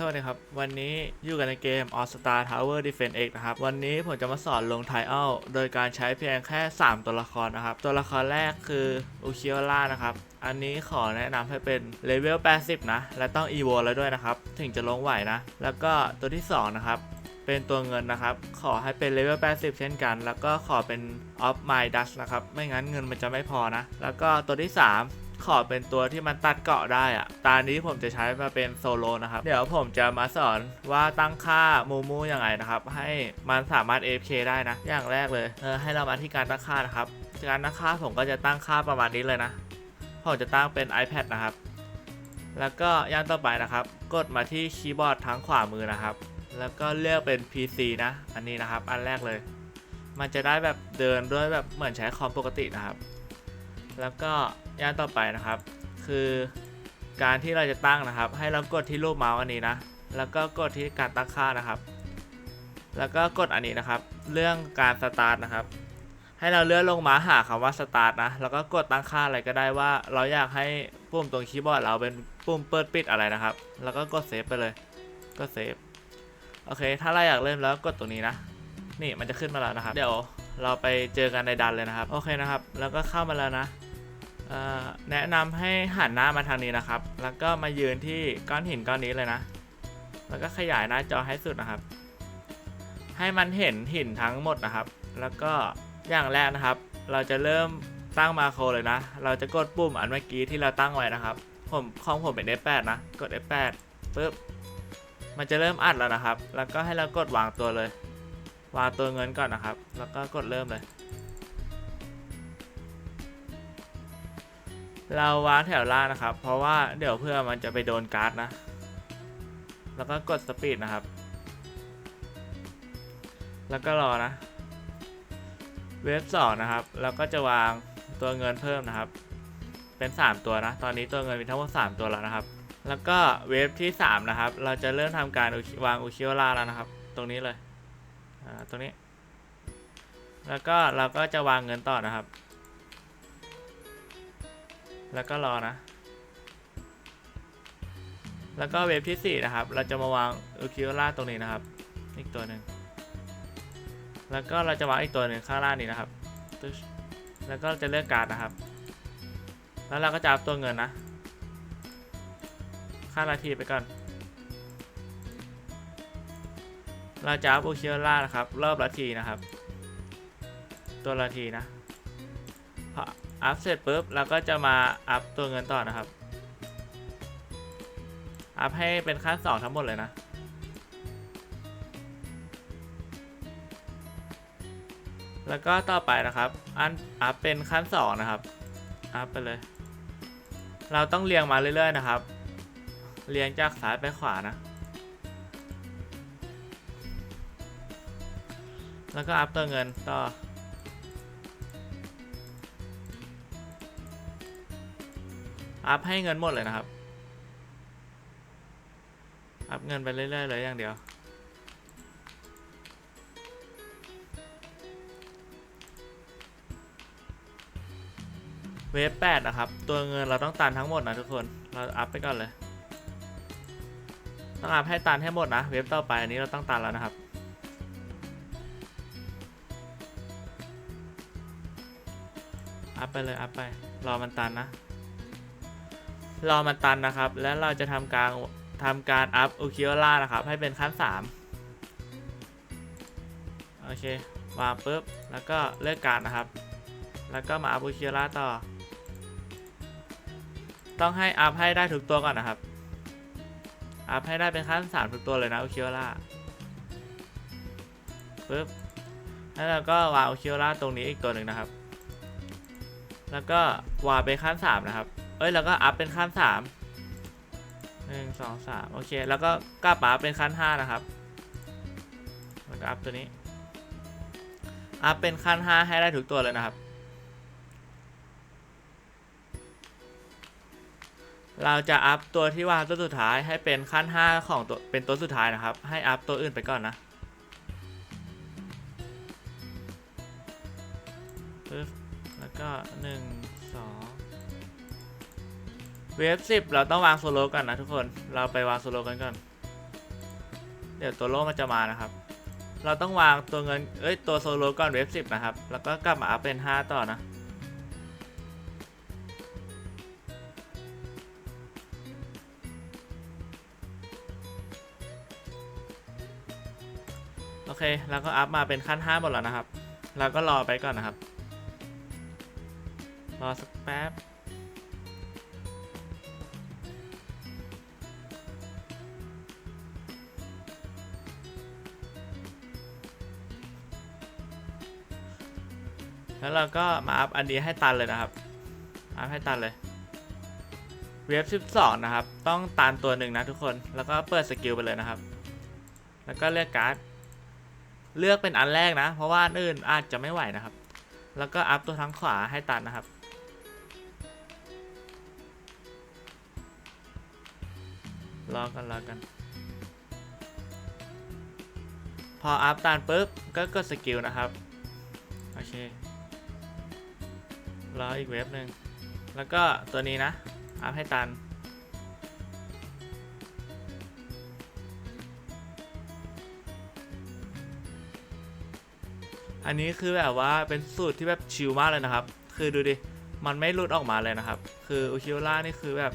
สวัสดีครับ วันนี้อยู่กันในเกม All Star Tower Defense X นะครับ วันนี้ผมจะมาสอนลงไทเอัลโดยการใช้เพียงแค่ 3 ตัวละครนะครับ ตัวละครแรกคืออุคิโอล่านะครับ อันนี้ขอแนะนำให้เป็นเลเวล 80 นะ และต้อง EVO แล้วด้วยนะครับ ถึงจะลงไหวนะ แล้วก็ตัวที่ 2 นะครับ เป็นตัวเงินนะครับ ขอให้เป็นเลเวล 80 เช่นกัน แล้วก็ขอเป็น Off My Dust นะครับ ไม่งั้นเงินมันจะไม่พอนะ แล้วก็ตัวที่ 3 ขอเป็นตัวที่มันตัดเกาะได้อะตานี้ผมจะใช้มาเป็นโซโลนะครับ เดี๋ยวผมจะมาสอนว่าตั้งค่ามูมูยังไงนะครับ ให้มันสามารถ AFK ได้นะ อย่างแรกเลยเออให้เรามาที่การตั้งค่านะครับ การตั้งค่าผมก็จะตั้งค่าประมาณนี้เลยนะผมจะตั้งเป็น iPad นะครับ แล้วก็ย่างต่อไปนะครับ กดมาที่คีย์บอร์ดทางขวามือนะครับ แล้วก็เลือกเป็น PC นะ อันนี้นะครับ อันแรกเลย มันจะได้แบบเดินด้วยแบบเหมือนใช้คอมปกตินะครับ แล้วก็ย่านต่อไปนะครับ คือการที่เราจะตั้งนะครับ ให้เรากดที่รูปเมาส์อันนี้นะ แล้วก็กดที่การตั้งค่านะครับ แล้วก็กดอันนี้นะครับ เรื่องการสตาร์ทนะครับ ให้เราเลื่อนลงมาหาคำว่าสตาร์ทนะ แล้วก็กดตั้งค่าอะไรก็ได้ว่า เราอยากให้ปุ่มตรงคีย์บอร์ดเราเป็นปุ่มเปิดปิดอะไรนะครับ แล้วก็กดเซฟไปเลย ก็เซฟ โอเค ถ้าเราอยากเริ่มแล้วกดตรงนี้นะ นี่มันจะขึ้นมาแล้วนะครับ เดี๋ยวเราไปเจอกันในดันเลยนะครับ โอเคนะครับ แล้วก็เข้ามาแล้วนะ แนะนำให้หันหน้ามาทางนี้นะครับ แล้วก็มายืนที่ก้อนหินก้อนนี้เลยนะ แล้วก็ขยายหน้าจอให้สุดนะครับ ให้มันเห็นหินทั้งหมดนะครับ แล้วก็อย่างแรกนะครับ เราจะเริ่มตั้งมาโครเลยนะ เราจะกดปุ่มอันเมื่อกี้ที่เราตั้งไว้นะครับ ผมของผมเป็น F8 นะ กด F8 ปึ๊บ มันจะเริ่มอัดแล้วนะครับ แล้วก็ให้เรากดวางตัวเลย วางตัวเงินก่อนนะครับ แล้วก็กดเริ่มเลย เราวางแถวล่างนะครับ เพราะว่าเดี๋ยวเพื่อมันจะไปโดนการ์ดนะ แล้วก็กดสปีดนะครับ แล้วก็รอนะ เวฟสองนะครับ แล้วก็จะวางตัวเงินเพิ่มนะครับ เป็น 3 ตัวนะ ตอนนี้ตัวเงินมีทั้งหมด3ตัวแล้วนะครับ แล้วก็เวฟที่ 3 นะครับ เราจะเริ่มทำการวางอุคิโอลาแล้วนะครับ ตรงนี้เลย อ่า ตรงนี้ แล้วก็เราก็จะวางเงินต่อนะครับ แล้วก็รอนะ แล้วก็เวฟที่ 4 นะครับ เราจะมาวางอุคิโอล่าตรงนี้นะครับ อีกตัวหนึ่ง แล้วก็เราจะวางอีกตัวหนึ่งข้างล่างนี้นะครับ แล้วก็จะเลือกการ์ดนะครับ แล้วเราก็จะอัพตัวเงินนะค่านาทีไปก่อน เราจะอัพอุคิโอล่านะครับ รอบละทีนะครับ ตัวละทีนะ อัพเสร็จปุ๊บเราก็จะมาอัพตัวเงินต่อนะครับ อัพให้เป็นขั้นสองทั้งหมดเลยนะแล้วก็ต่อไปนะครับอันอัพเป็นขั้นสองนะครับอัพไปเลย เราต้องเรียงมาเรื่อยๆนะครับ เรียงจากซ้ายไปขวานะ แล้วก็อัพตัวเงินต่อ อัพให้เงินหมดเลยนะครับ อัพเงินไปเรื่อยๆเลยอย่างเดียว เวฟแปดนะครับ ตัวเงินเราต้องตันทั้งหมดนะทุกคน เราอัพไปก่อนเลย ต้องอัพให้ตันให้หมดนะ เวฟต่อไปอันนี้เราต้องตันแล้วนะครับอัพไปเลยอัพไป รอมันตันนะ รอมันตันนะครับ แล้วเราจะทำการทำการอัพอุคิโอล่านะครับ ให้เป็นขั้น3โอเควางปุ๊บ แล้วก็เลือกการนะครับ แล้วก็มาอัพอุคิโอล่าต่อ ต้องให้อัพให้ได้ทุกตัวก่อนนะครับ อัพให้ได้เป็นขั้น3ทุกตัวเลยนะอุคิโอล่าปุ๊บ แล้วเราก็วางอุคิโอล่าตรงนี้อีกตัวหนึ่งนะครับ แล้วก็วางเป็นขั้น3นะครับ เอ้ยแล้วก็อัพเป็นขั้น3หนึ่งสองสามโอเค แล้วก็กลับมาอัพเป็นขั้น5นะครับแล้วก็อัพตัวนี้ อัพเป็นขั้น5ให้ได้ทุกตัวเลยนะครับ เราจะอัพตัวที่วางตัวสุดท้ายให้เป็นขั้น5ของตัวเป็นตัวสุดท้ายนะครับ ให้อัพตัวอื่นไปก่อนนะปึ๊บแล้วก็หนึ่งสอง เวฟสิบเราต้องวางโซโลก่อนนะทุกคน เราไปวางโซโลกันก่อน เดี๋ยวตัวโล่มันจะมานะครับ เราต้องวางตัวเงิน เอ้ย ตัวโซโลก่อนเวฟสิบนะครับ แล้วก็กลับมาอัพเป็น5ต่อนะ โอเค แล้วก็อัพมาเป็นขั้น5หมดแล้วนะครับแล้วก็รอไปก่อนนะครับ รอสักแป๊บ แล้วเราก็มาอัพอันนี้ให้ตันเลยนะครับ อัพให้ตันเลย เวฟ12 นะครับ ต้องตันตัวหนึ่งนะทุกคน แล้วก็เปิดสกิลไปเลยนะครับ แล้วก็เลือกการ์ด เลือกเป็นอันแรกนะ เพราะว่าอันอื่นอาจจะไม่ไหวนะครับ แล้วก็อัพตัวทั้งขวาให้ตันนะครับรอกันรอกัน พออัพตันปุ๊บก็กดสกิลนะครับ โอเค รออีกเว็บหนึ่งแล้วก็ตัวนี้นะอัพให้ตัน อันนี้คือแบบว่าเป็นสูตรที่แบบชิลมากเลยนะครับ คือดูดิ มันไม่หลุดออกมาเลยนะครับ คืออุคิวล่านี่คือแบบ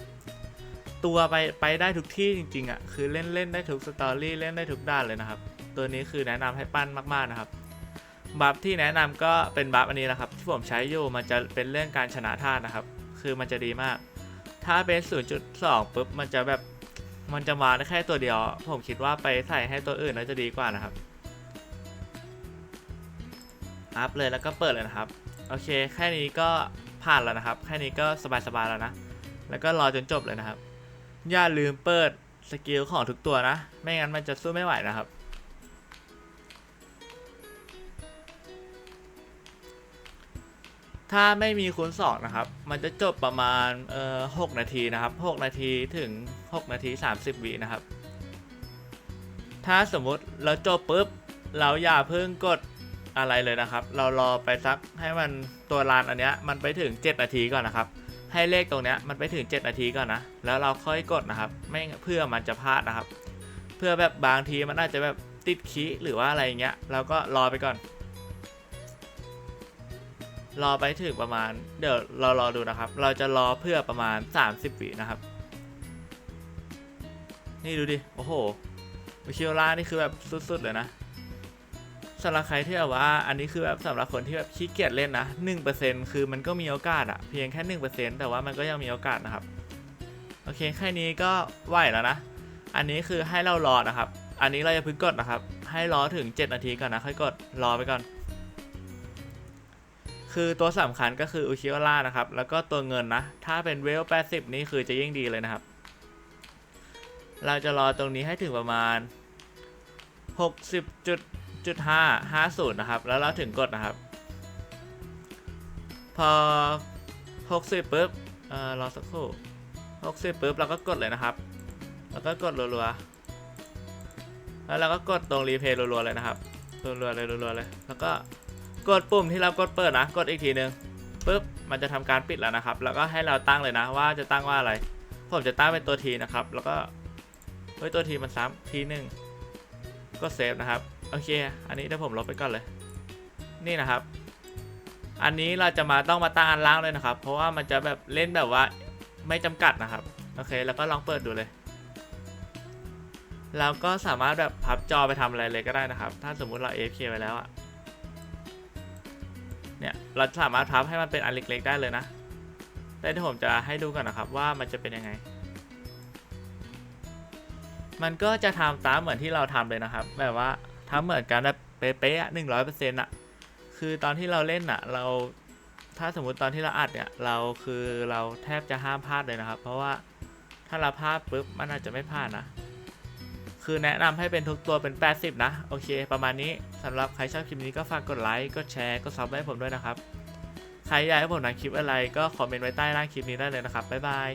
ตัวไปไปได้ทุกที่จริงๆอะ่ะ คือเล่นเล่นได้ทุกสตอรี่เล่นได้ทุกด้านเลยนะครับ ตัวนี้คือแนะนำให้ปั้นมากๆนะครับ บัฟที่แนะนำก็เป็นบัฟอันนี้นะครับที่ผมใช้อยู่มันจะเป็นเรื่องการชนะท่าตุนะครับ คือมันจะดีมาก ถ้าเป็น 0.2ปุ๊บมันจะแบบมันจะมาได้แค่ตัวเดียว ผมคิดว่าไปใส่ให้ตัวอื่นน่าจะดีกว่านะครับอัพเลยแล้วก็เปิดเลยนะครับ โอเค แค่นี้ก็ผ่านแล้วนะครับ แค่นี้ก็สบายๆแล้วนะ แล้วก็รอจนจบเลยนะครับ อย่าลืมเปิดสกิลของทุกตัวนะ ไม่งั้นมันจะสู้ไม่ไหวนะครับ ถ้าไม่มีคูณ2นะครับ มันจะจบประมาณเอ่อ6นาทีนะครับ 6 นาทีถึง 6 นาที 30วินะครับ ถ้าสมมุติเราจบปุ๊บ เราอย่าเพิ่งกดอะไรเลยนะครับ เรารอไปสักให้มันตัวลานอันเนี้ยมันไปถึง 7 นาทีก่อนนะครับ ให้เลขตรงเนี้ยมันไปถึง 7 นาทีก่อนนะ แล้วเราค่อยกดนะครับ ไม่เพื่อมันจะพลาดนะครับ เพื่อแบบบางทีมันอาจจะแบบติดคีหรือว่าอะไรเงี้ย เราก็รอไปก่อน รอไปถึงประมาณ เดี๋ยวเรารอดูนะครับ เราจะรอเพื่อประมาณ 30วินะครับ นี่ดูดิ โอ้โหวิคิวล่านี่คือแบบสุดๆเลยนะสำหรับใครที่แบบว่าอันนี้คือแบบสำหรับคนที่แบบขี้เกียจเล่นนะ1%คือมันก็มีโอกาสอะเพียงแค่ 1%แต่ว่ามันก็ยังมีโอกาสนะครับ โอเคแค่นี้ก็ไหวแล้วนะ อันนี้คือให้เรารอนะครับ อันนี้เราจะพึ่งกดนะครับ ให้รอถึง 7 นาทีก่อนนะค่อยกดรอไปก่อน คือตัวสำคัญก็คืออุคิวล่านะครับ แล้วก็ตัวเงินนะ ถ้าเป็นเวล 80 นี่คือจะยิ่งดีเลยนะครับ เราจะรอตรงนี้ให้ถึงประมาณ 60จุดจุดห้าห้าศูนย์นะครับ แล้วเราถึงกดนะครับ พอ 60ปุ๊บเอ่อรอสักครู่ 60ปุ๊บเราก็กดเลยนะครับ แล้วก็กดรัวๆ แล้วเราก็กดตรงรีเพย์รัวๆเลยนะครับ รัวๆเลยรัวๆเลย แล้วก็ กดปุ่มที่เรากดเปิดนะ กดอีกทีหนึ่งปุ๊บมันจะทำการปิดแล้วนะครับ แล้วก็ให้เราตั้งเลยนะว่าจะตั้งว่าอะไร ผมจะตั้งเป็นตัวทีนะครับ แล้วก็เฮ้ยตัวทีมันซ้ำทีหนึ่งก็เซฟนะครับ โอเค อันนี้เดี๋ยวผมลบไปก่อนเลย นี่นะครับ อันนี้เราจะมาต้องมาตั้งอันล่างเลยนะครับ เพราะว่ามันจะแบบเล่นแบบว่าไม่จำกัดนะครับ โอเค แล้วก็ลองเปิดดูเลยเราก็สามารถแบบพับจอไปทำอะไรเลยก็ได้นะครับ ถ้าสมมุติเรา AFK ไว้แล้วอะ เนี่ยเราสามารถพับให้มันเป็นอันเล็ก ๆ ได้เลยนะแต่ที่ผมจะให้ดูก่อนนะครับว่ามันจะเป็นยังไง มันก็จะทำตามเหมือนที่เราทำเลยนะครับ แบบว่าทำเหมือนกันแบบเป๊ะๆหนึ่งร้อยเปอร์เซ็นต์อะคือตอนที่เราเล่นอะเราถ้าสมมุติตอนที่เราอัดเนี่ยเราคือเราแทบจะห้ามพลาดเลยนะครับ เพราะว่าถ้าเราพลาดปุ๊บมันอาจจะไม่พลาดนะ คือแนะนำให้เป็นทุกตัวเป็น 80 นะ โอเค ประมาณนี้สำหรับใครชอบคลิปนี้ก็ฝากกดไลค์ กดแชร์ กดซับให้ผมด้วยนะครับ ใครอยากให้ผมทำคลิปอะไรก็คอมเมนต์ไว้ใต้ล่างคลิปนี้ได้เลยนะครับ บ๊ายบาย